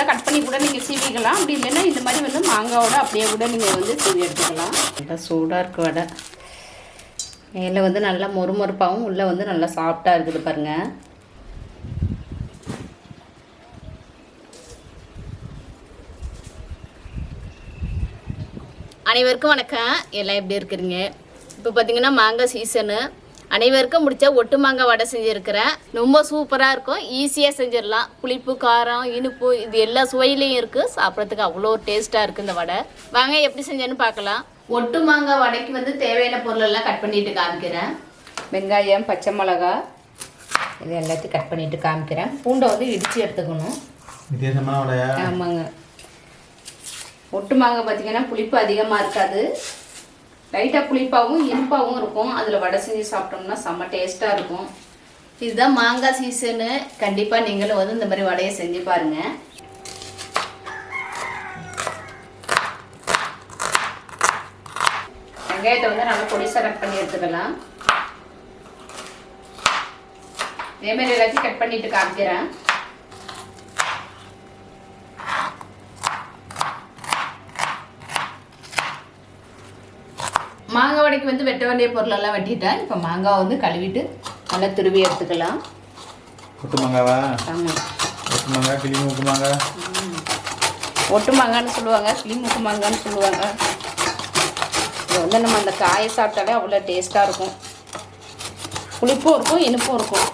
இருந்தால் கட் பண்ணி கூட நீங்கள் சீவிக்கலாம். அப்படி இல்லைன்னா இந்த மாதிரி வந்து மாங்காவோட அப்படியே கூட நீங்கள் வந்து சீவி எடுத்துக்கலாம். நல்லா சூடாக இருக்கு வடை. மேலே வந்து நல்லா மொறுமொறுப்பாகவும் உள்ளே வந்து நல்லா சாஃப்டாக இருக்குது பாருங்கள் அனைவருக்கும் வணக்கம். எல்லாம் எப்படி இருக்கிறீங்க? இப்போ பார்த்தீங்கன்னா மாங்காய் சீசனு அனைவருக்கும் முடிச்ச ஒட்டு மாங்காய் வடை செஞ்சுருக்கிறேன். ரொம்ப சூப்பராக இருக்கும். ஈஸியாக செஞ்சிடலாம். புளிப்பு காரம் இனிப்பு இது எல்லா சுவையிலையும் இருக்குது சாப்பிட்றதுக்கு அவ்வளோ டேஸ்ட்டாக இருக்குது இந்த வடை. வாங்க எப்படி செஞ்சேன்னு பார்க்கலாம். ஒட்டு மாங்காய் வடைக்கு வந்து தேவையான பொருளெல்லாம் கட் பண்ணிட்டு காமிக்கிறேன். வெங்காயம் பச்சை மிளகா இது எல்லாத்தையும் கட் பண்ணிட்டு காமிக்கிறேன். பூண்டை வந்து இடித்து எடுத்துக்கணும். ஆமாங்க. ஒட்டு மாங்காய் பார்த்தீங்கன்னா புளிப்பு அதிகமாக இருக்காது. லைட்டாக புளிப்பாகவும் இனிப்பாகவும் இருக்கும். அதில் வடை செஞ்சு சாப்பிட்டோம்னா செம்ம டேஸ்ட்டாக இருக்கும். இதுதான் மாங்காய் சீசனு கண்டிப்பாக நீங்களும் வந்து இந்த மாதிரி வடையை செஞ்சு பாருங்கள் வெங்காயத்தை வந்து நல்லா பொடிசாக கட் பண்ணி எடுத்துக்கலாம். இதே மாதிரி எல்லாத்தையும் கட் பண்ணிட்டு காமிக்கிறேன் மாங்காய் வடைக்கு வந்து வெட்ட வேண்டிய பொருளெல்லாம் வெட்டிட்டேன். இப்போ மாங்காய் வந்து கழுவிட்டு நல்லா துருவி எடுத்துக்கலாம். கொட்டு மாங்காவா? ஆமாம் கொட்டு மாங்காய் கிளி மூக்கு மாங்காய். ஒட்டு மாங்கான்னு சொல்லுவாங்க கிளிமுக்கு மாங்கான்னு சொல்லுவாங்க. இது வந்து நம்ம அந்த காயை சாப்பிட்டாலே அவ்வளோ டேஸ்ட்டாக இருக்கும். புளிப்பும் இருக்கும் இனிப்பும் இருக்கும்.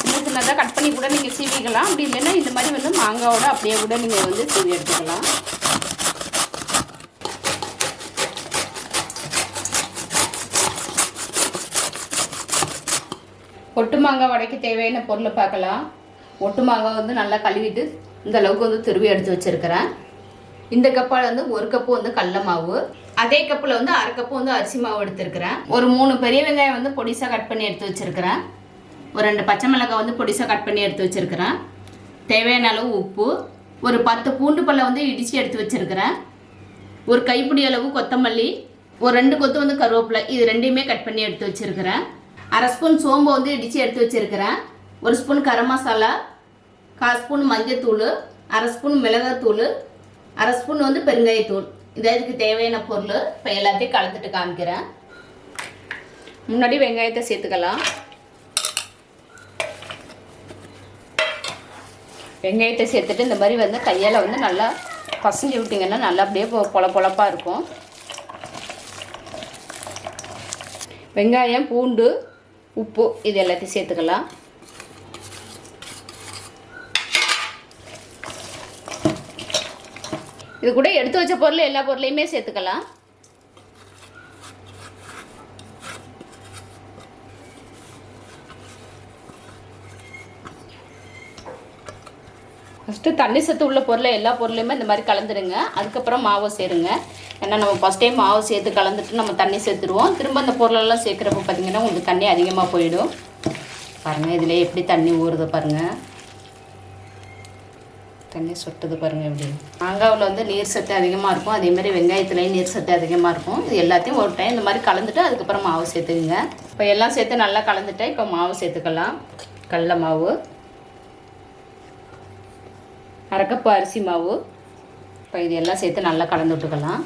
சின்ன சின்னதாக கட் பண்ணி கூட நீங்கள் சீவிக்கலாம். அப்படி இல்லைன்னா இந்த மாதிரி வந்து மாங்காவோட அப்படியே கூட நீங்கள் வந்து சீவி எடுத்துக்கலாம். ஒட்டு மாங்காய் வடைக்கு தேவையான பொருளை பார்க்கலாம். ஒட்டு மாங்காய் வந்து நல்லா கழுவிட்டு இந்த அளவுக்கு வந்து துருவி எடுத்து வச்சிருக்கிறேன். இந்த கப்பால் வந்து ஒரு கப்பு வந்து கடல மாவு அதே கப்பில் வந்து அரை கப்பு வந்து அரிசி மாவு எடுத்துருக்கிறேன். ஒரு மூணு பெரிய வெங்காயம் வந்து பொடிசாக கட் பண்ணி எடுத்து வச்சிருக்கிறேன். ஒரு ரெண்டு பச்சை மிளகாய் வந்து பொடிசாக கட் பண்ணி எடுத்து வச்சிருக்கிறேன். தேவையான அளவு உப்பு ஒரு பத்து பூண்டு பல்லை வந்து இடித்து எடுத்து வச்சிருக்கிறேன். ஒரு கைப்பிடி அளவு கொத்தமல்லி ஒரு ரெண்டு கொத்து வந்து கருவேப்பிலை இது ரெண்டையுமே கட் பண்ணி எடுத்து வச்சிருக்கிறேன். அரை ஸ்பூன் சோம்பு வந்து இடித்து எடுத்து வச்சிருக்கிறேன். ஒரு ஸ்பூன் கரம் மசாலா கால் ஸ்பூன் மஞ்சத்தூள் அரை ஸ்பூன் மிளகாத்தூள் அரை ஸ்பூன் வந்து பெருங்காயத்தூள். இதை இதுக்கு தேவையான பொருள் இப்போ எல்லாத்தையும் கலந்துட்டு காமிக்கிறேன். முன்னாடி வெங்காயத்தை சேர்த்துக்கலாம். வெங்காயத்தை சேர்த்துட்டு இந்த மாதிரி வந்து கையால் வந்து நல்லா பசஞ்சு விட்டிங்கன்னா நல்லா அப்படியே பொல பொழப்பாக இருக்கும். வெங்காயம் பூண்டு உப்பு இது எல்லாத்தையும் சேர்த்துக்கலாம். இது கூட எடுத்து வச்ச பொருள் எல்லா பொருளையுமே சேர்த்துக்கலாம். ஃபஸ்ட்டு தண்ணி சத்து உள்ள பொருளை எல்லா பொருளையுமே இந்த மாதிரி கலந்துடுங்க அதுக்கப்புறம் மாவை சேருங்க. ஏன்னா நம்ம ஃபஸ்ட் டைம் மாவு சேர்த்து கலந்துட்டு நம்ம தண்ணி சேர்த்துருவோம். திரும்ப அந்த பொருளெல்லாம் சேர்க்குறப்ப பார்த்தீங்கன்னா உங்களுக்கு தண்ணி அதிகமாக போயிடும். பாருங்கள் இதில் எப்படி தண்ணி ஊறுது பாருங்கள் தண்ணி சொட்டுது பாருங்கள் எப்படி. மாங்காவில் வந்து நீர் சத்து அதிகமாக இருக்கும். அதேமாதிரி வெங்காயத்துலேயும் நீர் சத்து அதிகமாக இருக்கும். இது எல்லாத்தையும் ஒரு டைம் இந்த மாதிரி கலந்துட்டு அதுக்கப்புறம் மாவு சேர்த்துக்குங்க. இப்போ எல்லாம் சேர்த்து நல்லா கலந்துட்டு இப்போ மாவு சேர்த்துக்கலாம். கடல மாவு. அரைக்கப்பு அரிசி மாவு. இப்போ இது எல்லாம் சேர்த்து நல்லா கலந்து விட்டுக்கலாம்.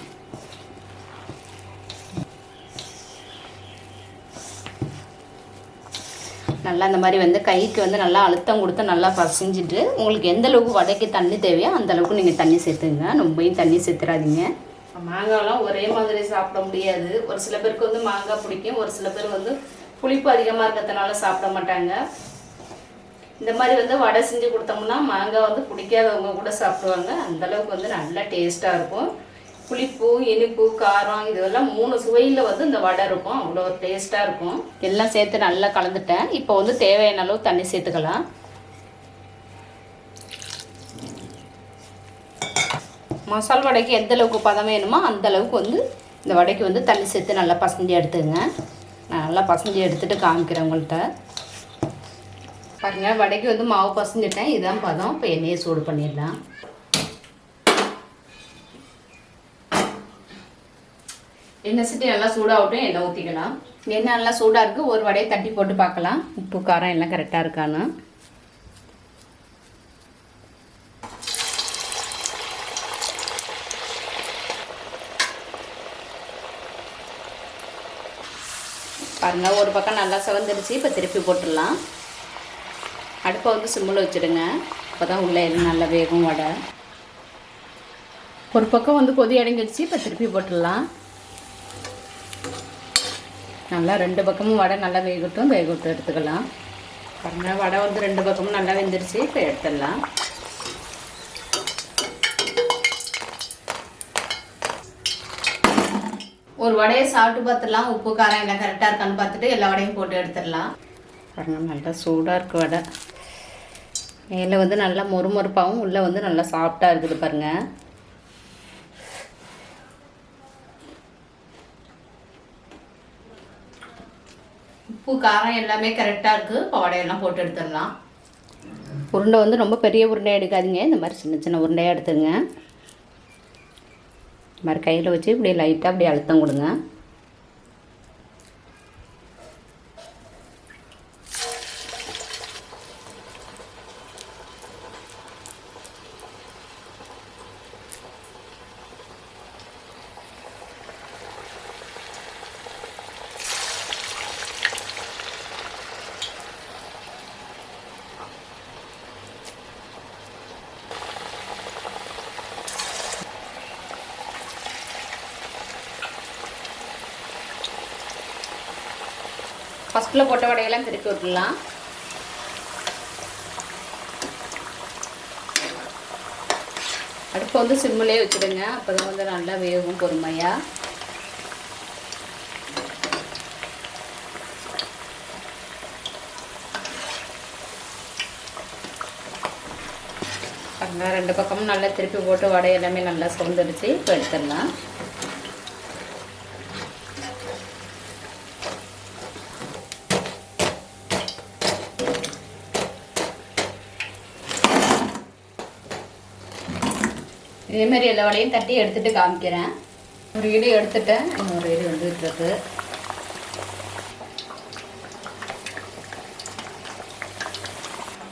நல்லா இந்த மாதிரி வந்து கைக்கு வந்து நல்லா அழுத்தம் கொடுத்து நல்லா பசைஞ்சிட்டு உங்களுக்கு எந்த அளவுக்கு வடைக்கு தண்ணி தேவையோ அந்த அளவுக்கு நீங்கள் தண்ணி சேர்த்துங்க. ரொம்பையும் தண்ணி சேர்த்துறாதீங்க. மாங்காய்லாம் ஒரே மாதிரி சாப்பிட முடியாது. ஒரு சில பேருக்கு வந்து மாங்காய் பிடிக்கும். ஒரு சில பேர் வந்து புளிப்பு அதிகமாக இருக்கிறதுனால சாப்பிட மாட்டாங்க. இந்த மாதிரி வந்து வடை செஞ்சு கொடுத்தோம்னா மாங்காய் வந்து பிடிக்காதவங்க கூட சாப்பிடுவாங்க. அந்தளவுக்கு வந்து நல்லா டேஸ்ட்டாக இருக்கும். புளிப்பு இனிப்பு காரம் இதெல்லாம் மூணு சுவையில் வந்து இந்த வடை இருக்கும். அவ்வளோ டேஸ்ட்டாக இருக்கும். எல்லாம் சேர்த்து நல்லா கலந்துட்டேன். இப்போ வந்து தேவையான அளவு தண்ணி சேர்த்துக்கலாம். மசால் வடைக்கு எந்த அளவுக்கு பதம் வேணுமோ அந்த அளவுக்கு வந்து இந்த வடைக்கு வந்து தண்ணி சேர்த்து நல்லா பசஞ்சு எடுத்துங்க. நான் நல்லா பசஞ்சு எடுத்துட்டு காமிக்கிறேன் உங்கள்கிட்ட. பாருங்க வடைக்கு வந்து மாவு பசஞ்சிட்டேன். இதுதான் பதம். இப்போ எண்ணெயை சூடு பண்ணிடலாம். எண்ணெய் சட்டி நல்லா சூடாகட்டும் எண்ணெய் ஊற்றிக்கலாம் எண்ணெய் நல்லா சூடாக இருக்குது ஒரு வடையை தட்டி போட்டு பார்க்கலாம். உப்பு காரம் எல்லாம் கரெக்டாக இருக்கான்னு. பாருங்கள் ஒரு பக்கம் நல்லா செவந்துருச்சு இப்போ திருப்பி போட்டுடலாம். அடுப்பை வந்து சிம்மில் வச்சுடுங்க. அப்போ தான் உள்ளே எல்லாம் நல்லா வேகும் வடை. ஒரு பக்கம் வந்து கொதி அடங்கிடுச்சு இப்போ திருப்பி போட்டுடலாம். நல்லா ரெண்டு பக்கமும் வடை நல்லா வேகட்டும் வேகட்டும் எடுத்துக்கலாம். பாருங்கள் வடை வந்து ரெண்டு பக்கமும் நல்லா வெந்துருச்சு இப்போ எடுத்துடலாம். ஒரு வடையை சாப்பிட்டு பார்த்துடலாம். உப்பு காரம் எல்லாம் கரெக்டாக இருக்கான்னு பார்த்துட்டு எல்லா வடையும் போட்டு எடுத்துடலாம். பாருங்கள் நல்லா சூடாக இருக்குது வடை. மேலே வந்து நல்லா மொறுமொறுப்பாகவும் உள்ளே வந்து நல்லா சாஃப்டாக இருக்குது பாருங்கள் உப்பு காரம் எல்லாமே கரெக்டாக இருக்குது இப்போ போட்டு எடுத்துடலாம். உருண்டை வந்து ரொம்ப பெரிய உருண்டையாக எடுக்காதீங்க. இந்த மாதிரி சின்ன சின்ன உருண்டையாக எடுத்துங்க இந்த மாதிரி கையில் வச்சு இப்படி லைட்டாக அப்படி அழுத்தம் கொடுங்க. ஃபஸ்ட்டில் போட்ட வடையெல்லாம் திருப்பி விட்டுடலாம் அடுப்பை வந்து சிம்மிலே வச்சுடுங்க. அப்போ தான் வந்து நல்லா வேகும் பொறுமையாக ரெண்டு பக்கமும் நல்லா திருப்பி போட்டு வடை எல்லாமே நல்லா சுதந்துடுச்சு இப்போ எடுத்துடலாம். இதே மாதிரி எல்லா வடையும் தட்டி எடுத்துட்டு காமிக்கிறேன். ஒரு இடி எடுத்துட்டேன். இன்னொரு இடி வந்துட்டுருக்கு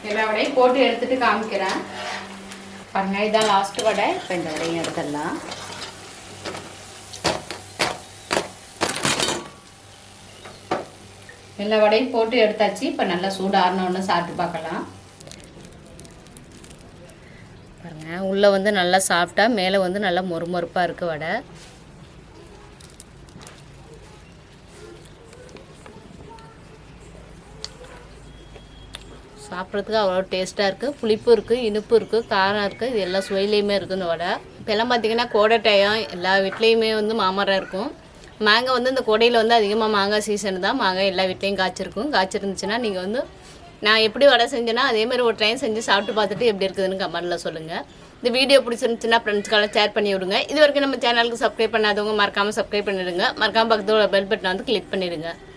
எல்லா வடையும் போட்டு எடுத்துட்டு காமிக்கிறேன். பாருங்க இதான் லாஸ்ட் வடை. இப்போ இந்த வடையும் எடுத்துடலாம். எல்லா வடையும் போட்டு எடுத்தாச்சு. இப்போ நல்லா சூடு ஆறினோன்னு சாப்பிட்டு பார்க்கலாம். உள்ளே வந்து நல்லா சாப்பிட்டா மேலே வந்து நல்லா மொறுமொறுப்பாக இருக்குது வடை. சாப்பிட்றதுக்கு அவ்வளோ டேஸ்ட்டாக இருக்குது புளிப்பு இருக்குது இனிப்பு இருக்குது காரம் இருக்குது இது எல்லா சுவையிலையுமே இருக்குது இந்த வடை. இப்போல்லாம் பார்த்தீங்கன்னா கோடை டயம் எல்லா வீட்லேயுமே வந்து மாமரம் இருக்கும். மாங்காய் வந்து இந்த கோடையில் வந்து அதிகமாக மாங்காய் சீசன் தான். மாங்காய் எல்லா வீட்லேயும் காய்ச்சிருக்கும். காய்ச்சிருந்துச்சுன்னா நீங்கள் வந்து நான் எப்படி வடை செஞ்சேன்னா அதே மாதிரி ஒரு டைம் செஞ்சு சாப்பிட்டு பார்த்துட்டு எப்படி இருக்குதுன்னு கமெண்ட்டில் சொல்லுங்கள் இந்த வீடியோ பிடிச்சிருந்துச்சுன்னா ஃப்ரெண்ட்ஸ்க்கெல்லாம் ஷேர் பண்ணி விடுங்க. இது வரைக்கும் நம்ம சேனலுக்கு சப்ஸ்கிரைப் பண்ணாதவங்க மறக்காமல் சப்ஸ்கிரைப் பண்ணிடுங்க. மறக்காமல் பக்கத்தில் பெல் பட்டனை வந்து கிளிக் பண்ணிடுங்க.